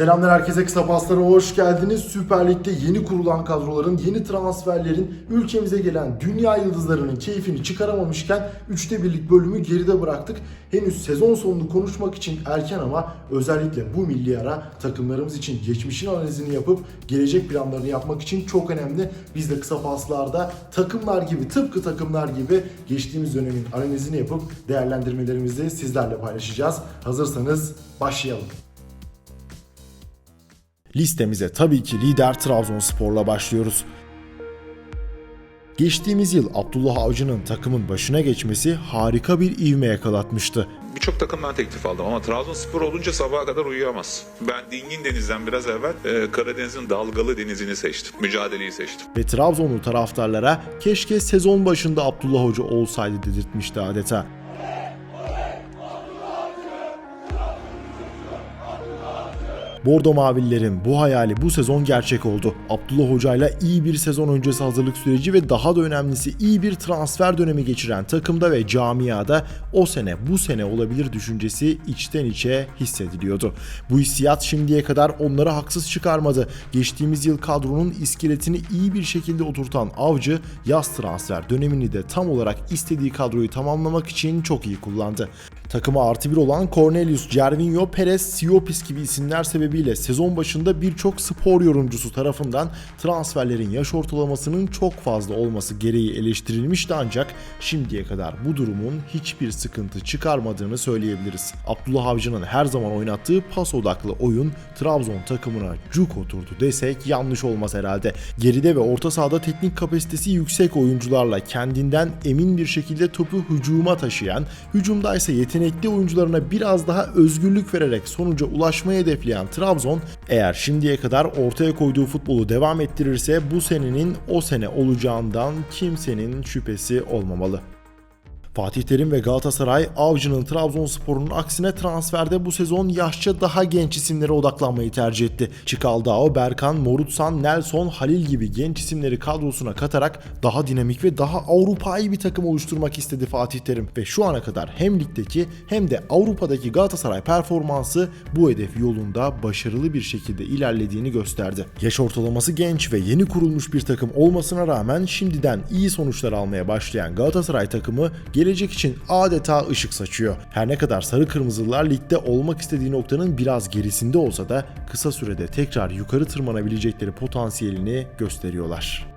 Selamlar herkese kısa paslara hoş geldiniz. Süper Lig'de yeni kurulan kadroların, yeni transferlerin, ülkemize gelen dünya yıldızlarının keyfini çıkaramamışken 3'te birlik bölümü geride bıraktık. Henüz sezon sonunu konuşmak için erken ama özellikle bu milli ara takımlarımız için geçmişin analizini yapıp gelecek planlarını yapmak için çok önemli. Biz de kısa paslarda takımlar gibi, tıpkı takımlar gibi geçtiğimiz dönemin analizini yapıp değerlendirmelerimizi sizlerle paylaşacağız. Hazırsanız başlayalım. Listemize tabii ki lider Trabzonspor'la başlıyoruz. Geçtiğimiz yıl Abdullah Avcı'nın takımın başına geçmesi harika bir ivme yakalatmıştı. Birçok takımdan teklif aldım ama Trabzonspor olunca sabaha kadar uyuyamaz. Ben dingin denizden biraz evvel e, Karadeniz'in dalgalı denizini seçtim. Mücadeleyi seçtim. Ve Trabzonlu taraftarlara keşke sezon başında Abdullah Hoca olsaydı dedirtmişti adeta. Bordo Mavililerin bu hayali bu sezon gerçek oldu. Abdullah Hoca ile iyi bir sezon öncesi hazırlık süreci ve daha da önemlisi iyi bir transfer dönemi geçiren takımda ve camiada o sene bu sene olabilir düşüncesi içten içe hissediliyordu. Bu hissiyat şimdiye kadar onları haksız çıkarmadı. Geçtiğimiz yıl kadronun iskeletini iyi bir şekilde oturtan Avcı yaz transfer dönemini de tam olarak istediği kadroyu tamamlamak için çok iyi kullandı. Takıma artı bir olan Cornelius, Cervinho, Perez, Siopis gibi isimler sebebiyle sezon başında birçok spor yorumcusu tarafından transferlerin yaş ortalamasının çok fazla olması gereği eleştirilmişti ancak şimdiye kadar bu durumun hiçbir sıkıntı çıkarmadığını söyleyebiliriz. Abdullah Avcı'nın her zaman oynattığı pas odaklı oyun Trabzon takımına cuk oturdu desek yanlış olmaz herhalde. Geride ve orta sahada teknik kapasitesi yüksek oyuncularla kendinden emin bir şekilde topu hücuma taşıyan, hücumda ise yetenekli oyuncularına biraz daha özgürlük vererek sonuca ulaşmayı hedefleyen Trabzon eğer şimdiye kadar ortaya koyduğu futbolu devam ettirirse bu senenin o sene olacağından kimsenin şüphesi olmamalı. Fatih Terim ve Galatasaray Avcı'nın Trabzonspor'un aksine transferde bu sezon yaşça daha genç isimlere odaklanmayı tercih etti. Çikaldao, Berkan, Morutsan, Nelson, Halil gibi genç isimleri kadrosuna katarak daha dinamik ve daha Avrupa'yı bir takım oluşturmak istedi Fatih Terim ve şu ana kadar hem ligdeki hem de Avrupa'daki Galatasaray performansı bu hedef yolunda başarılı bir şekilde ilerlediğini gösterdi. Yaş ortalaması genç ve yeni kurulmuş bir takım olmasına rağmen şimdiden iyi sonuçlar almaya başlayan Galatasaray takımı gelecek için adeta ışık saçıyor. Her ne kadar sarı kırmızılar ligde olmak istediği noktanın biraz gerisinde olsa da kısa sürede tekrar yukarı tırmanabilecekleri potansiyelini gösteriyorlar.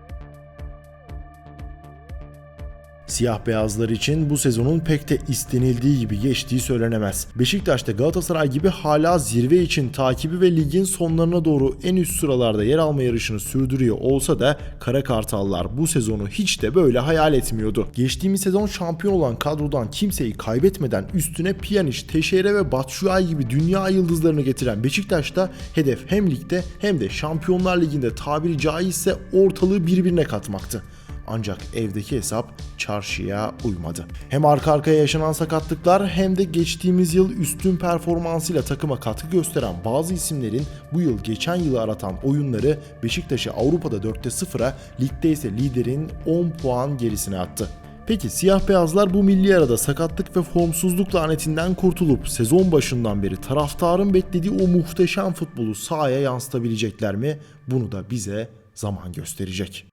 Siyah beyazlar için bu sezonun pek de istenildiği gibi geçtiği söylenemez. Beşiktaş'ta Galatasaray gibi hala zirve için takibi ve ligin sonlarına doğru en üst sıralarda yer alma yarışını sürdürüyor olsa da Kara Kartallar bu sezonu hiç de böyle hayal etmiyordu. Geçtiğimiz sezon şampiyon olan kadrodan kimseyi kaybetmeden üstüne Pjanic, Teixeira ve Batshuayi gibi dünya yıldızlarını getiren Beşiktaş'ta hedef hem ligde hem de Şampiyonlar Ligi'nde tabiri caizse ortalığı birbirine katmaktı. Ancak evdeki hesap çarşıya uymadı. Hem arka arkaya yaşanan sakatlıklar hem de geçtiğimiz yıl üstün performansıyla takıma katkı gösteren bazı isimlerin bu yıl geçen yılı aratan oyunları Beşiktaş'ı Avrupa'da 4'te 0'a, ligde ise liderin 10 puan gerisine attı. Peki siyah beyazlar bu milli arada sakatlık ve formsuzluk lanetinden kurtulup sezon başından beri taraftarın beklediği o muhteşem futbolu sahaya yansıtabilecekler mi? Bunu da bize zaman gösterecek.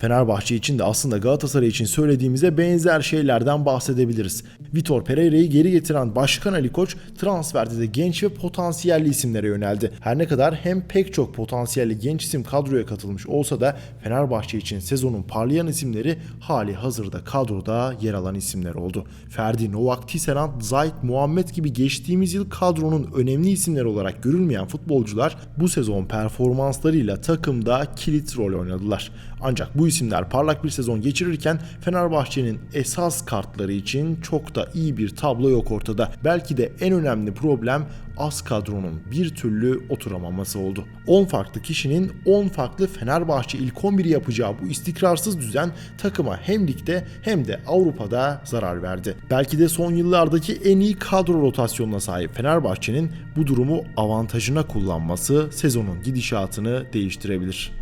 Fenerbahçe için de aslında Galatasaray için söylediğimize benzer şeylerden bahsedebiliriz. Vitor Pereira'yı geri getiren Başkan Ali Koç transferde de genç ve potansiyelli isimlere yöneldi. Her ne kadar hem pek çok potansiyelli genç isim kadroya katılmış olsa da Fenerbahçe için sezonun parlayan isimleri hali hazırda kadroda yer alan isimler oldu. Ferdi, Novak, Tisserand, Zayt, Muhammed gibi geçtiğimiz yıl kadronun önemli isimleri olarak görülmeyen futbolcular bu sezon performanslarıyla takımda kilit rol oynadılar. Ancak bu isimler parlak bir sezon geçirirken Fenerbahçe'nin esas kartları için çok da iyi bir tablo yok ortada. Belki de en önemli problem az kadronun bir türlü oturamaması oldu. 10 farklı kişinin 10 farklı Fenerbahçe ilk 11 yapacağı bu istikrarsız düzen takıma hem ligde hem de Avrupa'da zarar verdi. Belki de son yıllardaki en iyi kadro rotasyonuna sahip Fenerbahçe'nin bu durumu avantajına kullanması sezonun gidişatını değiştirebilir.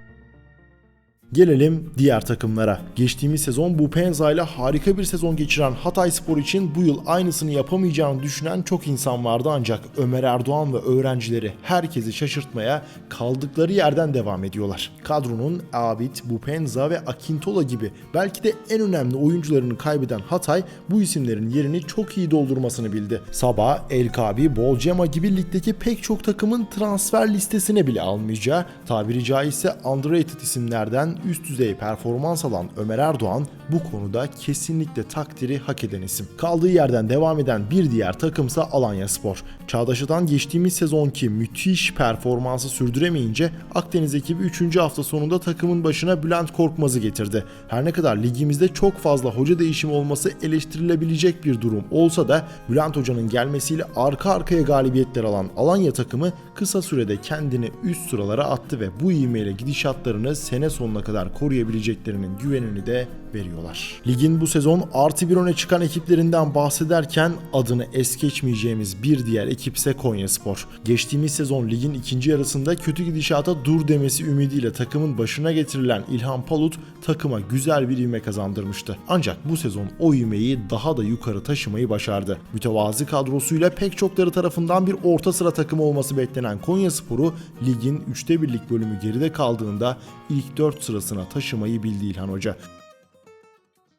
Gelelim diğer takımlara. Geçtiğimiz sezon bu Penza ile harika bir sezon geçiren Hatay Spor için bu yıl aynısını yapamayacağını düşünen çok insan vardı ancak Ömer Erdoğan ve öğrencileri herkesi şaşırtmaya kaldıkları yerden devam ediyorlar. Kadronun Abid, Bupenza ve Akintola gibi belki de en önemli oyuncularını kaybeden Hatay bu isimlerin yerini çok iyi doldurmasını bildi. Sabah, El Kabi, Bolcema gibi ligdeki pek çok takımın transfer listesine bile almayacağı, tabiri caizse underrated isimlerden üst düzey performans alan Ömer Erdoğan bu konuda kesinlikle takdiri hak eden isim. Kaldığı yerden devam eden bir diğer takımsa Alanya Spor. Çağdaş'tan geçtiğimiz sezonki müthiş performansı sürdüremeyince Akdeniz ekibi 3. hafta sonunda takımın başına Bülent Korkmaz'ı getirdi. Her ne kadar ligimizde çok fazla hoca değişimi olması eleştirilebilecek bir durum olsa da Bülent Hoca'nın gelmesiyle arka arkaya galibiyetler alan Alanya takımı kısa sürede kendini üst sıralara attı ve bu ivmeyle gidişatlarını sene sonuna kadar koruyabileceklerinin güvenini de veriyorlar. Ligin bu sezon artı bir öne çıkan ekiplerinden bahsederken adını es geçmeyeceğimiz bir diğer ekipse Konya Spor. Geçtiğimiz sezon ligin ikinci yarısında kötü gidişata dur demesi ümidiyle takımın başına getirilen İlhan Palut takıma güzel bir ivme kazandırmıştı. Ancak bu sezon o ivmeyi daha da yukarı taşımayı başardı. Mütevazi kadrosuyla pek çokları tarafından bir orta sıra takımı olması beklenen Konya Spor'u ligin 3'te birlik bölümü geride kaldığında ilk 4 sırasına taşımayı bildi İlhan Hoca.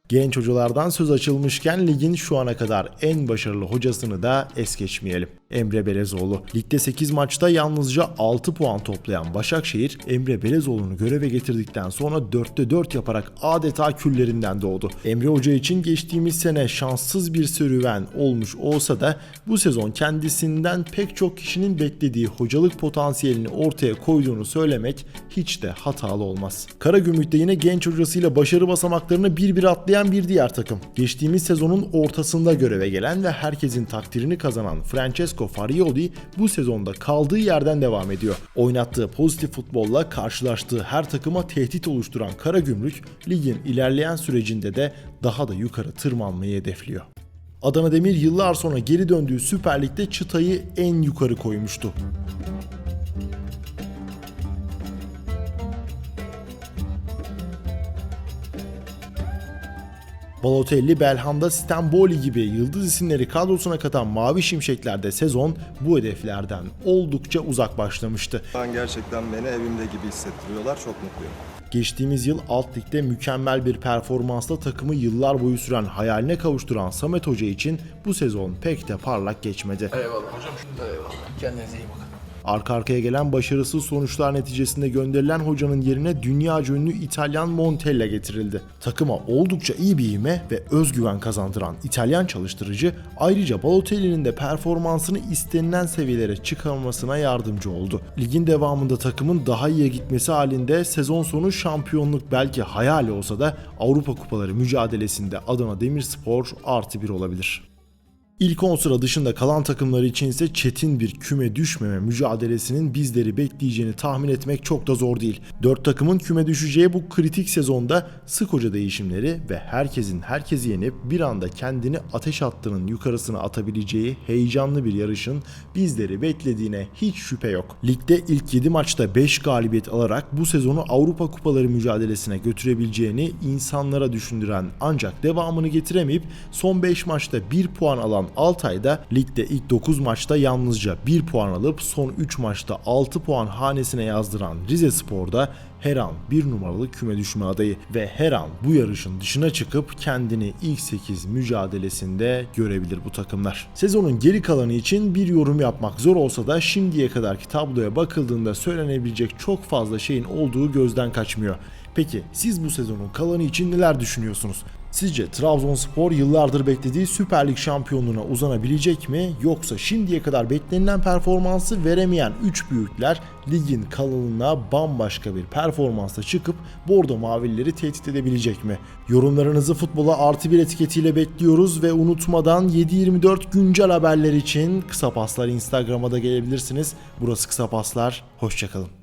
Genç hocalardan söz açılmışken ligin şu ana kadar en başarılı hocasını da es geçmeyelim. Emre Belezoğlu. Ligde 8 maçta yalnızca 6 puan toplayan Başakşehir, Emre Belezoğlu'nu göreve getirdikten sonra 4'te 4 yaparak adeta küllerinden doğdu. Emre Hoca için geçtiğimiz sene şanssız bir serüven olmuş olsa da bu sezon kendisinden pek çok kişinin beklediği hocalık potansiyelini ortaya koyduğunu söylemek hiç de hatalı olmaz. Karagümrük'te yine genç hocasıyla başarı basamaklarını bir bir atlayan bir diğer takım. Geçtiğimiz sezonun ortasında göreve gelen ve herkesin takdirini kazanan Francesco Farioli bu sezonda kaldığı yerden devam ediyor. Oynattığı pozitif futbolla karşılaştığı her takıma tehdit oluşturan Karagümrük ligin ilerleyen sürecinde de daha da yukarı tırmanmayı hedefliyor. Adana Demir yıllar sonra geri döndüğü Süper Lig'de çıtayı en yukarı koymuştu. Balotelli, Belhanda, Stamboli gibi yıldız isimleri kadrosuna katan Mavi Şimşekler'de sezon bu hedeflerden oldukça uzak başlamıştı. An gerçekten beni evimde gibi hissettiriyorlar. Çok mutluyum. Geçtiğimiz yıl alt ligde mükemmel bir performansla takımı yıllar boyu süren hayaline kavuşturan Samet Hoca için bu sezon pek de parlak geçmedi. Eyvallah hocam. Eyvallah. Kendinize iyi bakın. Arka arkaya gelen başarısız sonuçlar neticesinde gönderilen hocanın yerine dünya ünlü İtalyan Montella getirildi. Takıma oldukça iyi bir ivme ve özgüven kazandıran İtalyan çalıştırıcı ayrıca Balotelli'nin de performansını istenilen seviyelere çıkarmasına yardımcı oldu. Ligin devamında takımın daha iyiye gitmesi halinde sezon sonu şampiyonluk belki hayali olsa da Avrupa Kupaları mücadelesinde Adana Demirspor artı bir olabilir. İlk 10 sıra dışında kalan takımlar için ise çetin bir küme düşmeme mücadelesinin bizleri bekleyeceğini tahmin etmek çok da zor değil. 4 takımın küme düşeceği bu kritik sezonda sık hoca değişimleri ve herkesin herkesi yenip bir anda kendini ateş hattının yukarısına atabileceği heyecanlı bir yarışın bizleri beklediğine hiç şüphe yok. Ligde ilk 7 maçta 5 galibiyet alarak bu sezonu Avrupa Kupaları mücadelesine götürebileceğini insanlara düşündüren ancak devamını getiremeyip son 5 maçta 1 puan alan Altay'da ligde ilk 9 maçta yalnızca 1 puan alıp son 3 maçta 6 puan hanesine yazdıran Rize Spor'da her an bir numaralı küme düşme adayı ve her an bu yarışın dışına çıkıp kendini ilk 8 mücadelesinde görebilir bu takımlar. Sezonun geri kalanı için bir yorum yapmak zor olsa da şimdiye kadarki tabloya bakıldığında söylenebilecek çok fazla şeyin olduğu gözden kaçmıyor. Peki siz bu sezonun kalanı için neler düşünüyorsunuz? Sizce Trabzonspor yıllardır beklediği Süper Lig şampiyonluğuna uzanabilecek mi yoksa şimdiye kadar beklenilen performansı veremeyen 3 büyükler ligin kalanına bambaşka bir performansla çıkıp Bordo Mavilileri tehdit edebilecek mi? Yorumlarınızı futbola artı bir etiketiyle bekliyoruz ve unutmadan 7-24 güncel haberler için Kısa Paslar Instagram'a da gelebilirsiniz. Burası Kısa Paslar, hoşçakalın.